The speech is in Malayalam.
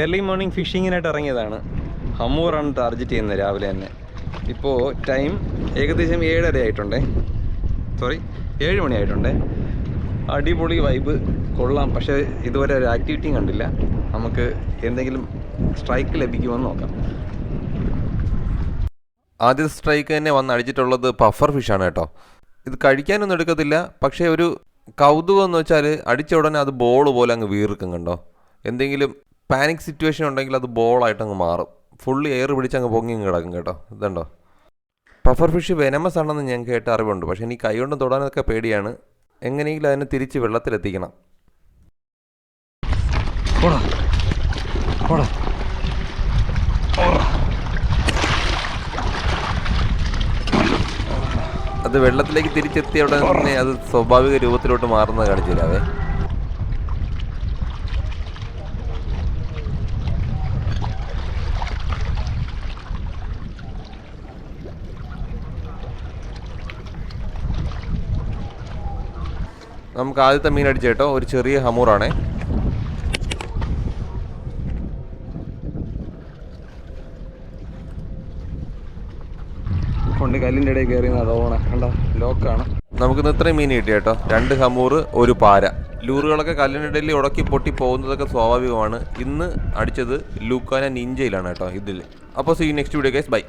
ഏർലി മോർണിംഗ് ഫിഷിങ്ങിനായിട്ട് ഇറങ്ങിയതാണ്. ഹമ്മൂറാണ് ടാർജറ്റ് ചെയ്യുന്നത് രാവിലെ തന്നെ. ഇപ്പോൾ ടൈം ഏകദേശം ഏഴര ആയിട്ടുണ്ടേ. സോറി ഏഴ് മണി ആയിട്ടുണ്ടേ. അടിപൊളി വൈബ് കൊള്ളാം. പക്ഷേ ഇതുവരെ ഒരു ആക്ടിവിറ്റിയും കണ്ടില്ല. നമുക്ക് എന്തെങ്കിലും സ്ട്രൈക്ക് ലഭിക്കുമെന്ന് നോക്കാം. ആദ്യത്തെ സ്ട്രൈക്ക് തന്നെ വന്ന് അടിച്ചിട്ടുള്ളത് പഫർ ഫിഷാണ് കേട്ടോ. ഇത് കഴിക്കാനൊന്നും എടുക്കത്തില്ല. പക്ഷേ ഒരു കൗതുകം എന്ന് വെച്ചാൽ അടിച്ച ഉടനെ അത് ബോൾ പോലെ അങ്ങ് വീർക്കും കണ്ടോ. എന്തെങ്കിലും പാനിക് സിറ്റുവേഷൻ ഉണ്ടെങ്കിൽ അത് ബോളായിട്ട് അങ്ങ് മാറും. ഫുള്ളി എയർ പിടിച്ച് അങ്ങ് പൊങ്ങി കിടക്കും കേട്ടോ. ഇതുണ്ടോ? പഫർ ഫിഷ് വെനമസ് ആണെന്ന് ഞാൻ കേട്ട അറിവുണ്ട്. പക്ഷേ എനിക്ക് കൈ കൊണ്ട് തൊടാനൊക്കെ പേടിയാണ്. എങ്ങനെയെങ്കിലും അതിനെ തിരിച്ച് വെള്ളത്തിലെത്തിക്കണം. അത് വെള്ളത്തിലേക്ക് തിരിച്ചെത്തിയ ഉടനെ നിന്ന് അത് സ്വാഭാവിക രൂപത്തിലോട്ട് മാറുന്നത് കാണിച്ചു നമുക്ക് ആദ്യത്തെ മീൻ അടിച്ച കേട്ടോ. ഒരു ചെറിയ ഹമൂറാണേ. കൊണ്ട് കല്ലിന്റെ ഇടയിൽ കയറി കണ്ട? ലോക്കാണ്. നമുക്കിന്ന് ഇത്രയും മീൻ കിട്ടി കേട്ടോ. രണ്ട് ഹമൂർ ഒരു പാര. ലൂറുകളൊക്കെ കല്ലിനിടയിൽ ഉടക്കി പൊട്ടി പോകുന്നതൊക്കെ സ്വാഭാവികമാണ്. ഇന്ന് അടിച്ചത് ലൂക്കാന നിഞ്ചയിലാണ് കേട്ടോ ഇതിൽ അപ്പോൾ see next video guys bye